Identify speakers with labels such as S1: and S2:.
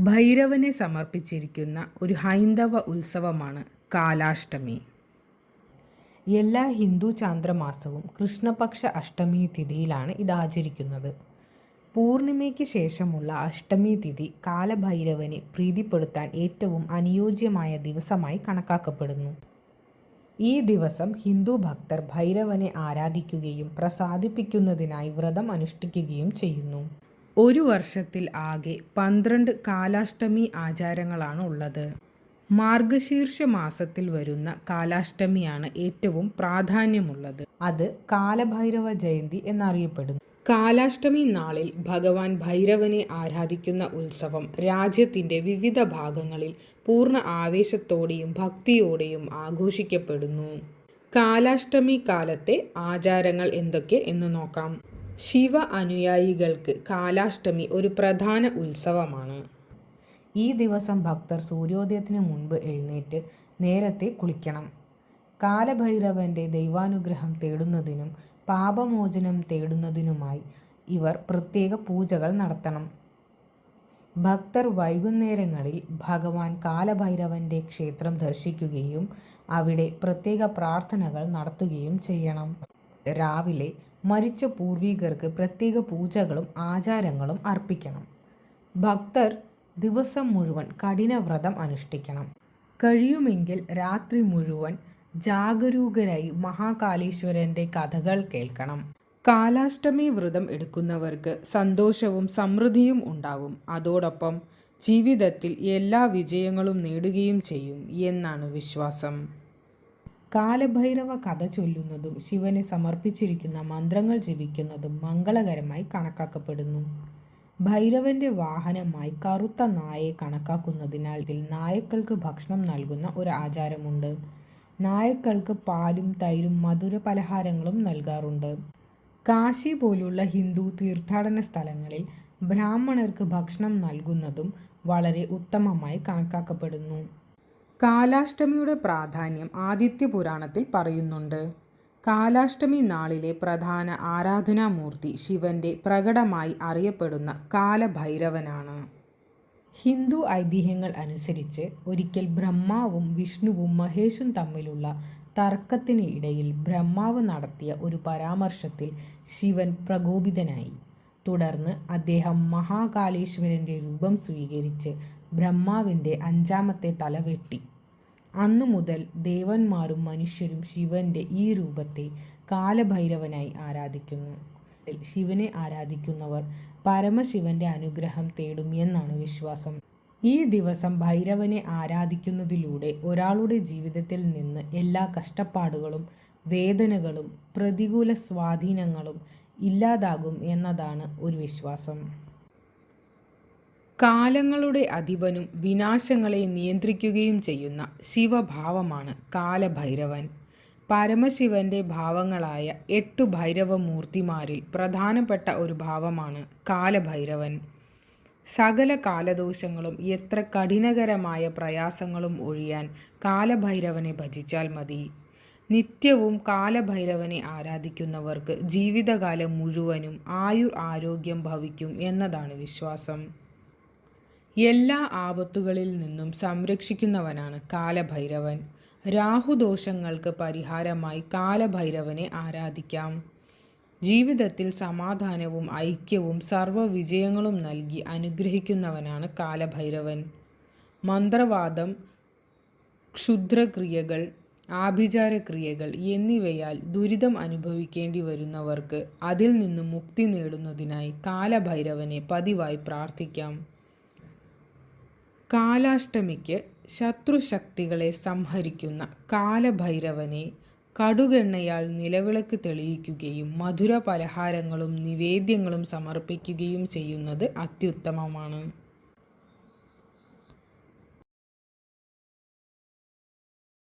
S1: ഭൈരവനെ സമർപ്പിച്ചിരിക്കുന്ന ഒരു ഹൈന്ദവ ഉത്സവമാണ് കാലാഷ്ടമി. എല്ലാ ഹിന്ദു ചാന്ദ്രമാസവും കൃഷ്ണപക്ഷ അഷ്ടമി തിഥിയിലാണ് ഇത് ആചരിക്കുന്നത്. പൂർണിമയ്ക്ക് ശേഷമുള്ള അഷ്ടമി തിഥി കാലഭൈരവനെ പ്രീതിപ്പെടുത്താൻ ഏറ്റവും അനുയോജ്യമായ ദിവസമായി കണക്കാക്കപ്പെടുന്നു. ഈ ദിവസം ഹിന്ദു ഭക്തർ ഭൈരവനെ ആരാധിക്കുകയും പ്രസാദിപ്പിക്കുന്നതിനായി വ്രതം അനുഷ്ഠിക്കുകയും ചെയ്യുന്നു. ഒരു വർഷത്തിൽ ആകെ പന്ത്രണ്ട് കാലാഷ്ടമി ആചാരങ്ങളാണ് ഉള്ളത്. മാർഗശീർഷ മാസത്തിൽ വരുന്ന കാലാഷ്ടമിയാണ് ഏറ്റവും പ്രാധാന്യമുള്ളത്. അത് കാലഭൈരവ ജയന്തി എന്നറിയപ്പെടുന്നു. കാലാഷ്ടമി നാളിൽ ഭഗവാൻ ഭൈരവനെ ആരാധിക്കുന്ന ഉത്സവം രാജ്യത്തിന്റെ വിവിധ ഭാഗങ്ങളിൽ പൂർണ ആവേശത്തോടെയും ഭക്തിയോടെയും ആഘോഷിക്കപ്പെടുന്നു. കാലാഷ്ടമി കാലത്തെ ആചാരങ്ങൾ എന്തൊക്കെ എന്ന് നോക്കാം. ശിവ അനുയായികൾക്ക് കാലാഷ്ടമി ഒരു പ്രധാന ഉത്സവമാണ്. ഈ ദിവസം ഭക്തർ സൂര്യോദയത്തിന് മുൻപ് എഴുന്നേറ്റ് നേരത്തെ കുളിക്കണം. കാലഭൈരവന്റെ ദൈവാനുഗ്രഹം തേടുന്നതിനും പാപമോചനം തേടുന്നതിനുമായി ഇവർ പ്രത്യേക പൂജകൾ നടത്തണം. ഭക്തർ വൈകുന്നേരങ്ങളിൽ ഭഗവാൻ കാലഭൈരവന്റെ ക്ഷേത്രം ദർശിക്കുകയും അവിടെ പ്രത്യേക പ്രാർത്ഥനകൾ നടത്തുകയും ചെയ്യണം. രാവിലെ മരിച്ച പൂർവികർക്ക് പ്രത്യേക പൂജകളും ആചാരങ്ങളും അർപ്പിക്കണം. ഭക്തർ ദിവസം മുഴുവൻ കഠിനവ്രതം അനുഷ്ഠിക്കണം. കഴിയുമെങ്കിൽ രാത്രി മുഴുവൻ ജാഗരൂകരായി മഹാകാലേശ്വരന്റെ കഥകൾ കേൾക്കണം. കാലാഷ്ടമി വ്രതം എടുക്കുന്നവർക്ക് സന്തോഷവും സമൃദ്ധിയും ഉണ്ടാവും. അതോടൊപ്പം ജീവിതത്തിൽ എല്ലാ വിജയങ്ങളും നേടുകയും ചെയ്യും എന്നാണ് വിശ്വാസം. കാലഭൈരവ കഥ ചൊല്ലുന്നതും ശിവന് സമർപ്പിച്ചിരിക്കുന്ന മന്ത്രങ്ങൾ ജപിക്കുന്നതും മംഗളകരമായി കണക്കാക്കപ്പെടുന്നു. ഭൈരവന്റെ വാഹനമായി കറുത്ത നായയെ കണക്കാക്കുന്നതിനാൽ ഇതിൽ നായക്കൾക്ക് ഭക്ഷണം നൽകുന്ന ഒരു ആചാരമുണ്ട്. നായക്കൾക്ക് പാലും തൈരും മധുര പലഹാരങ്ങളും നൽകാറുണ്ട്. കാശി പോലുള്ള ഹിന്ദു തീർത്ഥാടന സ്ഥലങ്ങളിൽ ബ്രാഹ്മണർക്ക് ഭക്ഷണം നൽകുന്നതും വളരെ ഉത്തമമായി കണക്കാക്കപ്പെടുന്നു. കാലാഷ്ടമിയുടെ പ്രാധാന്യം ആദിത്യ പുരാണത്തിൽ പറയുന്നുണ്ട്. കാലാഷ്ടമി നാളിലെ പ്രധാന ആരാധനാമൂർത്തി ശിവന്റെ പ്രകടമായി അറിയപ്പെടുന്ന കാലഭൈരവനാണ്. ഹിന്ദു ഐതിഹ്യങ്ങൾ അനുസരിച്ച് ഒരിക്കൽ ബ്രഹ്മാവും വിഷ്ണുവും മഹേഷും തമ്മിലുള്ള തർക്കത്തിന് ഇടയിൽ ബ്രഹ്മാവ് നടത്തിയ ഒരു പരാമർശത്തിൽ ശിവൻ പ്രകോപിതനായി. തുടർന്ന് അദ്ദേഹം മഹാകാലേശ്വരന്റെ രൂപം സ്വീകരിച്ച് ബ്രഹ്മാവിന്റെ അഞ്ചാമത്തെ തല വെട്ടി. അന്നു മുതൽ ദേവന്മാരും മനുഷ്യരും ശിവന്റെ ഈ രൂപത്തെ കാലഭൈരവനായി ആരാധിക്കുന്നു. ശിവനെ ആരാധിക്കുന്നവർ പരമശിവന്റെ അനുഗ്രഹം തേടും എന്നാണ് വിശ്വാസം. ഈ ദിവസം ഭൈരവനെ ആരാധിക്കുന്നതിലൂടെ ഒരാളുടെ ജീവിതത്തിൽ നിന്ന് എല്ലാ കഷ്ടപ്പാടുകളും വേദനകളും പ്രതികൂല സ്വാധീനങ്ങളും ഇല്ലാതാകും എന്നതാണ് ഒരു വിശ്വാസം. കാലങ്ങളുടെ അധിപനും വിനാശങ്ങളെ നിയന്ത്രിക്കുകയും ചെയ്യുന്ന ശിവഭാവമാണ് കാലഭൈരവൻ. പരമശിവന്റെ ഭാവങ്ങളായ എട്ടു ഭൈരവമൂർത്തിമാരിൽ പ്രധാനപ്പെട്ട ഒരു ഭാവമാണ് കാലഭൈരവൻ. സകല കാലദോഷങ്ങളും എത്ര കഠിനകരമായ പ്രയാസങ്ങളും ഒഴിയാൻ കാലഭൈരവനെ ഭജിച്ചാൽ മതി. നിത്യവും കാലഭൈരവനെ ആരാധിക്കുന്നവർക്ക് ജീവിതകാലം മുഴുവനും ആയുർ ആരോഗ്യം ഭവിക്കും എന്നതാണ് വിശ്വാസം. എല്ലാ ആപത്തുകളിൽ നിന്നും സംരക്ഷിക്കുന്നവനാണ് കാലഭൈരവൻ. രാഹുദോഷങ്ങൾക്ക് പരിഹാരമായി കാലഭൈരവനെ ആരാധിക്കാം. ജീവിതത്തിൽ സമാധാനവും ഐക്യവും സർവവിജയങ്ങളും നൽകി അനുഗ്രഹിക്കുന്നവനാണ് കാലഭൈരവൻ. മന്ത്രവാദം ക്ഷുദ്രക്രിയകൾ ആഭിചാരക്രിയകൾ എന്നിവയാൽ ദുരിതം അനുഭവിക്കേണ്ടി വരുന്നവർക്ക് അതിൽ നിന്നും മുക്തി നേടുന്നതിനായി കാലഭൈരവനെ പതിവായി പ്രാർത്ഥിക്കാം. കാലാഷ്ടമിക്ക് ശത്രുശക്തികളെ സംഹരിക്കുന്ന കാലഭൈരവനെ കടുകെണ്ണയാൽ നിലവിളക്ക് തെളിയിക്കുകയും മധുര പലഹാരങ്ങളും നിവേദ്യങ്ങളും സമർപ്പിക്കുകയും ചെയ്യുന്നത് അത്യുത്തമമാണ്.